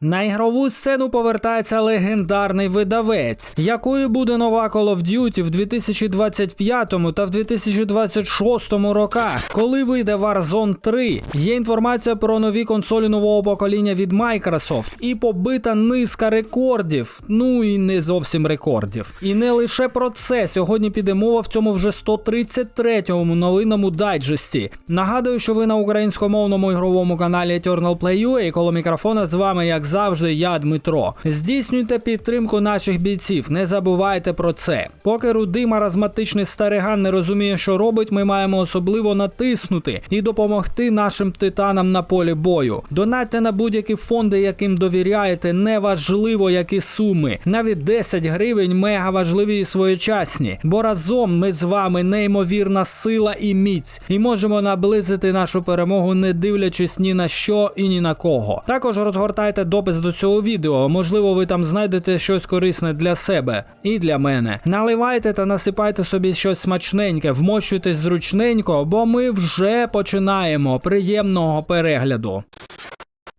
На ігрову сцену повертається легендарний видавець, якою буде нова Call of Duty в 2025 та в 2026 роках. Коли вийде Warzone 3, є інформація про нові консолі нового покоління від Microsoft і побита низка рекордів. Ну і не зовсім рекордів. І не лише про це сьогодні піде мова в цьому вже 133-му новинному дайджесті. Нагадую, що ви на українськомовному ігровому каналі Eternal Play UA, коло мікрофона з вами, як завжди, я Дмитро. Здійснюйте підтримку наших бійців, не забувайте про це. Поки рудий маразматичний стариган не розуміє, що робить, ми маємо особливо натиснути і допомогти нашим титанам на полі бою. Донатьте на будь-які фонди, яким довіряєте, неважливо які суми. Навіть 10 гривень мега важливі і своєчасні. Бо разом ми з вами неймовірна сила і міць, і можемо наблизити нашу перемогу, не дивлячись ні на що і ні на кого. Також розгортайте допис до цього відео. Можливо, ви там знайдете щось корисне для себе і для мене. Наливайте та насипайте собі щось смачненьке, вмощуйтесь зручненько, бо ми вже починаємо. Приємного перегляду.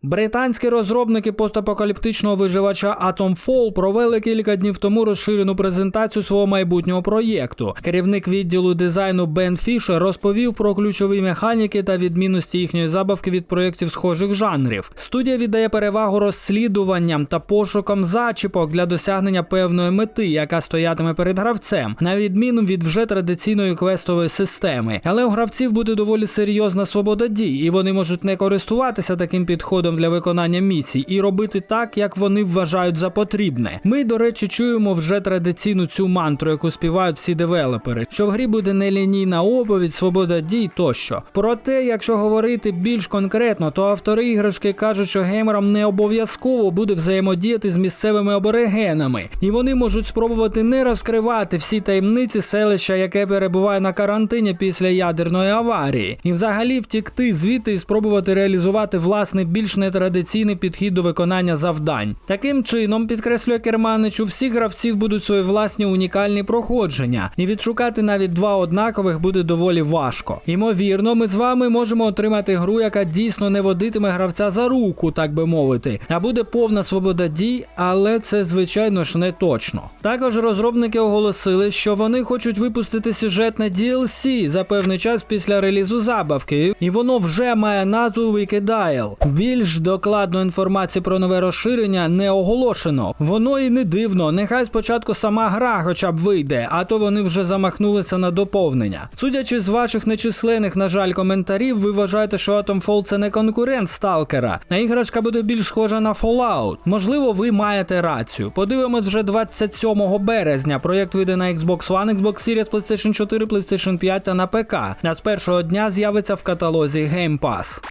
Британські розробники постапокаліптичного виживача Atomfall провели кілька днів тому розширену презентацію свого майбутнього проєкту. Керівник відділу дизайну Бен Фішер розповів про ключові механіки та відмінності їхньої забавки від проєктів схожих жанрів. Студія віддає перевагу розслідуванням та пошукам зачіпок для досягнення певної мети, яка стоятиме перед гравцем, на відміну від вже традиційної квестової системи. Але у гравців буде доволі серйозна свобода дій, і вони можуть не користуватися таким підходом для виконання місій і робити так, як вони вважають за потрібне. Ми, до речі, чуємо вже традиційну цю мантру, яку співають всі девелопери, що в грі буде нелінійна оповідь, свобода дій тощо. Проте, якщо говорити більш конкретно, то автори іграшки кажуть, що геймерам не обов'язково буде взаємодіяти з місцевими аборигенами, і вони можуть спробувати не розкривати всі таємниці селища, яке перебуває на карантині після ядерної аварії, і взагалі втікти звідти і спробувати реалізувати власний більш нетрадиційний підхід до виконання завдань. Таким чином, підкреслює Керманич, у всіх гравців будуть свої власні унікальні проходження, і відшукати навіть два однакових буде доволі важко. Ймовірно, ми з вами можемо отримати гру, яка дійсно не водитиме гравця за руку, так би мовити, а буде повна свобода дій, але це звичайно ж не точно. Також розробники оголосили, що вони хочуть випустити сюжетне DLC за певний час після релізу забавки, і воно вже має назву Wicked Isle. Більш докладну інформацію про нове розширення не оголошено. Воно і не дивно. Нехай спочатку сама гра хоча б вийде, а то вони вже замахнулися на доповнення. Судячи з ваших нечисленних, на жаль, коментарів, ви вважаєте, що Atomfall це не конкурент сталкера, а іграшка буде більш схожа на Fallout. Можливо, ви маєте рацію. Подивимось вже 27 березня. Проєкт вийде на Xbox One, Xbox Series, PlayStation 4, PlayStation 5 та на ПК. А з першого дня з'явиться в каталозі Game Pass.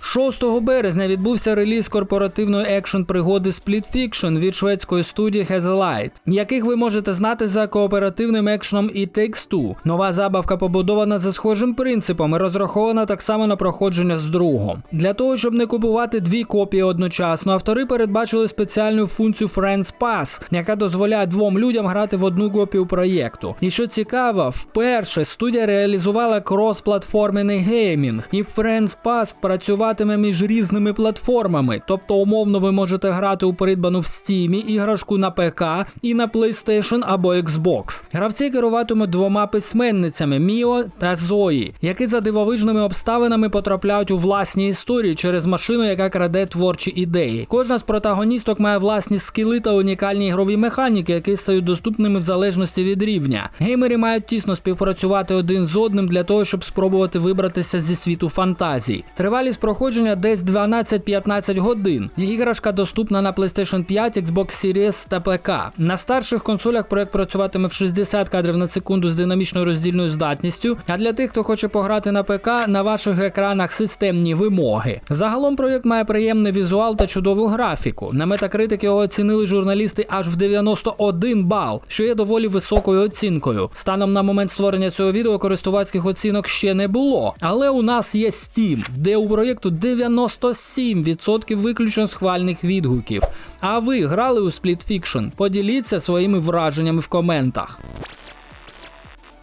6 березня відбувся реліз корпоративної екшн пригоди Split Fiction від шведської студії Hazelight, яких ви можете знати за кооперативним екшном It Takes Two. Нова забавка побудована за схожим принципом і розрахована так само на проходження з другом. Для того, щоб не купувати дві копії одночасно, автори передбачили спеціальну функцію Friends Pass, яка дозволяє двом людям грати в одну копію проєкту. І що цікаво, вперше студія реалізувала крос-платформений геймінг, і Friends Pass працюватиме між різними платформами. Тобто, умовно, ви можете грати у придбану в Steam іграшку на ПК і на PlayStation або Xbox. Гравці керуватимуть двома письменницями Міо та Зої, які за дивовижними обставинами потрапляють у власні історії через машину, яка краде творчі ідеї. Кожна з протагоністок має власні скіли та унікальні ігрові механіки, які стають доступними в залежності від рівня. Геймери мають тісно співпрацювати один з одним для того, щоб спробувати вибратися зі світу фантазій. Тривалість проходження десь 12-15 годин. Іграшка доступна на PlayStation 5, Xbox Series та ПК. На старших консолях проект працюватиме в 60 кадрів на секунду з динамічною роздільною здатністю. А для тих, хто хоче пограти на ПК, на ваших екранах системні вимоги. Загалом проєкт має приємний візуал та чудову графіку. На Metacritic його оцінили журналісти аж в 91 бал, що є доволі високою оцінкою. Станом на момент створення цього відео користувацьких оцінок ще не було. Але у нас є Steam, де у проєкту 97% виключно схвальних відгуків. А ви грали у Split Fiction? Поділіться своїми враженнями в коментах.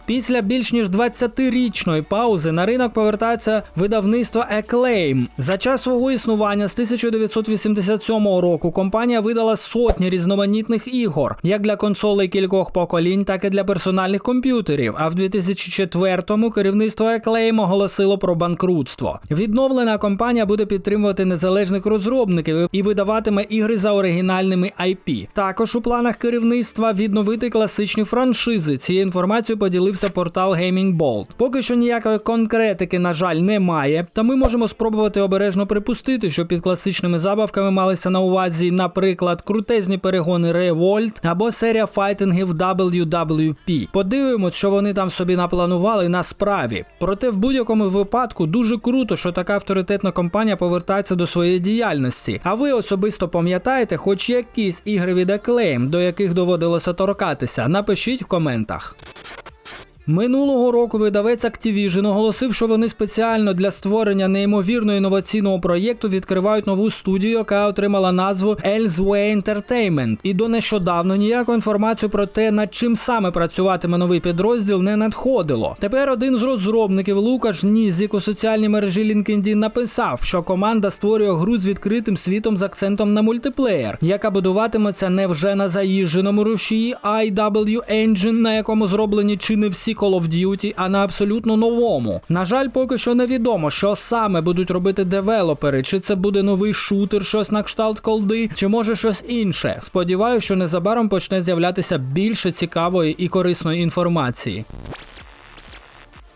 Після більш ніж 20-річної паузи на ринок повертається видавництво Acclaim. За час свого існування з 1987 року компанія видала сотні різноманітних ігор, як для консолей кількох поколінь, так і для персональних комп'ютерів. А в 2004-му керівництво Acclaim оголосило про банкрутство. Відновлена компанія буде підтримувати незалежних розробників і видаватиме ігри за оригінальними IP. Також у планах керівництва відновити класичні франшизи. Цією інформацією поділився портал Gaming Bolt. Поки що ніякої конкретики, на жаль, немає. Та ми можемо спробувати обережно припустити, що під класичними забавками малися на увазі, наприклад, крутезні перегони Revolt або серія файтингів WWP. Подивимось, що вони там собі напланували на справі. Проте в будь-якому випадку дуже круто, що така авторитетна компанія повертається до своєї діяльності. А ви особисто пам'ятаєте, хоч якісь ігри від Acclaim, до яких доводилося торкатися? Напишіть в коментах. Минулого року видавець Activision оголосив, що вони спеціально для створення неймовірно інноваційного проєкту відкривають нову студію, яка отримала назву Elsewhere Entertainment. І до нещодавно ніяку інформацію про те, над чим саме працюватиме новий підрозділ, не надходило. Тепер один з розробників Лукаш Нізік у соціальній мережі LinkedIn написав, що команда створює гру з відкритим світом з акцентом на мультиплеєр, яка будуватиметься не вже на заїждженому рушії IW Engine, на якому зроблені чи не всі Call of Duty, а на абсолютно новому. На жаль, поки що невідомо, що саме будуть робити девелопери, чи це буде новий шутер, щось на кшталт колди, чи може щось інше. Сподіваюся, що незабаром почне з'являтися більше цікавої і корисної інформації.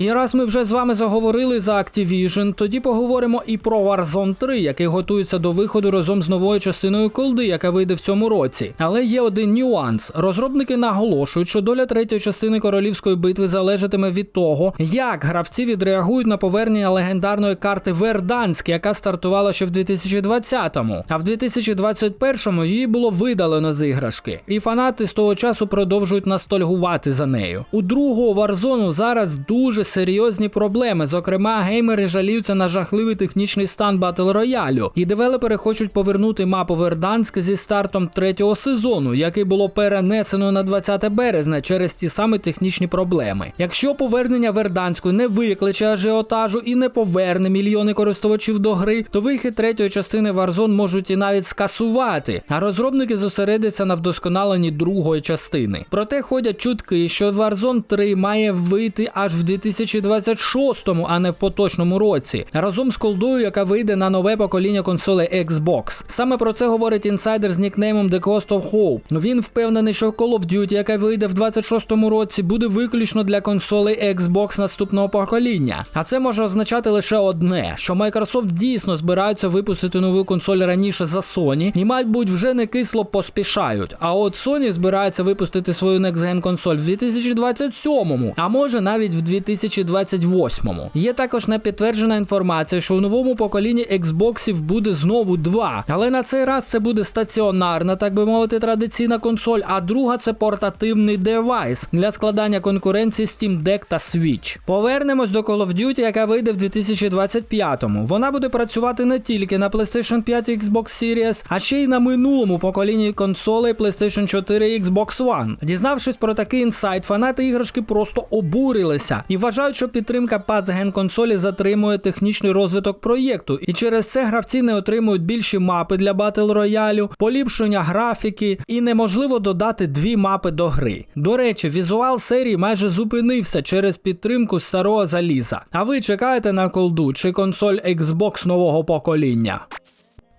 І раз ми вже з вами заговорили за Activision, тоді поговоримо і про Warzone 3, який готується до виходу разом з новою частиною колди, яка вийде в цьому році. Але є один нюанс: розробники наголошують, що доля третьої частини королівської битви залежатиме від того, як гравці відреагують на повернення легендарної карти Верданськ, яка стартувала ще в 2020-му. А в 2021-му її було видалено з іграшки. І фанати з того часу продовжують ностальгувати за нею. У другого Warzone зараз дуже серйозні проблеми. Зокрема, геймери жаліються на жахливий технічний стан батл роялю, і девелопери хочуть повернути мапу Верданськ зі стартом третього сезону, який було перенесено на 20 березня через ті самі технічні проблеми. Якщо повернення Верданську не викличе ажіотажу і не поверне мільйони користувачів до гри, то вихід третьої частини Warzone можуть і навіть скасувати, а розробники зосередяться на вдосконаленні другої частини. Проте ходять чутки, що Warzone 3 має вийти аж в 2026-му, а не в поточному році, разом з колдою, яка вийде на нове покоління консолей Xbox. Саме про це говорить інсайдер з нікнеймом The Cost of Hope. Він впевнений, що Call of Duty, яка вийде в 26-му році, буде виключно для консолей Xbox наступного покоління. А це може означати лише одне: що Microsoft дійсно збираються випустити нову консоль раніше за Sony, і, мабуть, вже не кисло поспішають. А от Sony збирається випустити свою Next Gen консоль в 2027-му, а може навіть в 2028-му. Є також непідтверджена інформація, що у новому поколінні Xboxів буде знову два, але на цей раз це буде стаціонарна, так би мовити, традиційна консоль, а друга це портативний девайс для складання конкуренції Steam Deck та Switch. Повернемось до Call of Duty, яка вийде в 2025-му. Вона буде працювати не тільки на PlayStation 5 і Xbox Series, а ще й на минулому поколінні консолей PlayStation 4 і Xbox One. Дізнавшись про такий інсайт, фанати іграшки просто обурилися і вважають, що підтримка пас ген консолі затримує технічний розвиток проєкту, і через це гравці не отримують більші мапи для батл роялю, поліпшення графіки, і неможливо додати дві мапи до гри. До речі, візуал серії майже зупинився через підтримку старого заліза. А ви чекаєте на колду чи консоль Xbox нового покоління?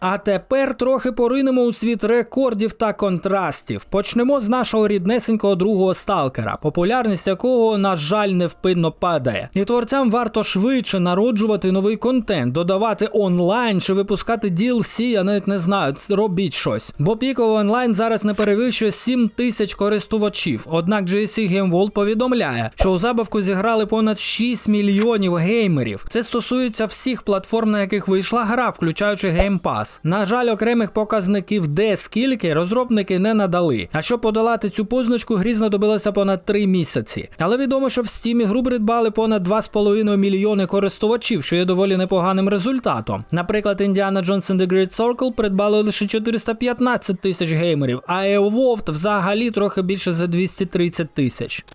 А тепер трохи поринемо у світ рекордів та контрастів. Почнемо з нашого ріднесенького другого сталкера, популярність якого, на жаль, невпинно падає. І творцям варто швидше народжувати новий контент, додавати онлайн чи випускати DLC, я навіть не знаю, робіть щось. Бо піковий онлайн зараз не перевищує 7 тисяч користувачів. Однак GSC Game World повідомляє, що у забавку зіграли понад 6 мільйонів геймерів. Це стосується всіх платформ, на яких вийшла гра, включаючи Game Pass. На жаль, окремих показників, де скільки розробники не надали. А щоб подолати цю позначку, грі знадобилося понад 3 місяці. Але відомо, що в Steam гру придбали понад 2,5 мільйони користувачів, що є доволі непоганим результатом. Наприклад, Indiana Jones and the Great Circle придбали лише 415 тисяч геймерів, а EOWoft взагалі трохи більше за 230 тисяч.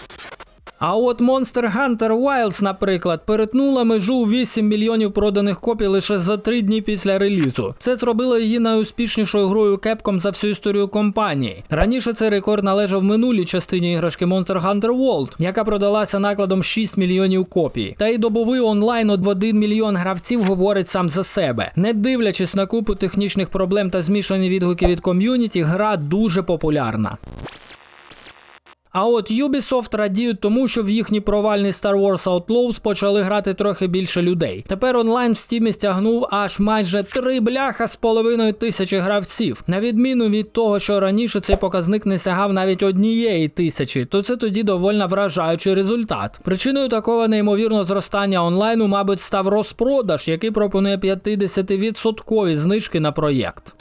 А от Monster Hunter Wilds, наприклад, перетнула межу у 8 мільйонів проданих копій лише за 3 дні після релізу. Це зробило її найуспішнішою грою Capcom за всю історію компанії. Раніше цей рекорд належав минулій частині іграшки Monster Hunter World, яка продалася накладом 6 мільйонів копій. Та й добовий онлайн от в 1 мільйон гравців говорить сам за себе. Не дивлячись на купу технічних проблем та змішані відгуки від ком'юніті, гра дуже популярна. А от Ubisoft радіють тому, що в їхній провальний Star Wars Outlaws почали грати трохи більше людей. Тепер онлайн в стімі стягнув аж майже три бляха з половиною тисячі гравців. На відміну від того, що раніше цей показник не сягав навіть однієї тисячі, то це тоді довольно вражаючий результат. Причиною такого неймовірного зростання онлайну, мабуть, став розпродаж, який пропонує 50% знижки на проєкт.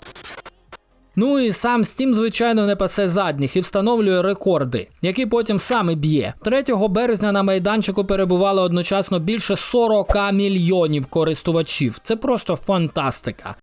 Ну і сам Steam, звичайно, не пасе задніх і встановлює рекорди, які потім сам і б'є. 3 березня на майданчику перебувало одночасно більше 40 мільйонів користувачів. Це просто фантастика.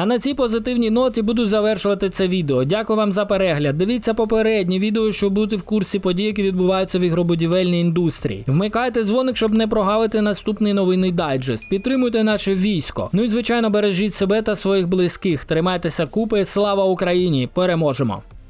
А на цій позитивній ноті буду завершувати це відео. Дякую вам за перегляд. Дивіться попередні відео, щоб бути в курсі подій, які відбуваються в ігробудівельній індустрії. Вмикайте дзвоник, щоб не прогавити наступний новинний дайджест. Підтримуйте наше військо. Ну і звичайно, бережіть себе та своїх близьких. Тримайтеся купи. Слава Україні! Переможемо!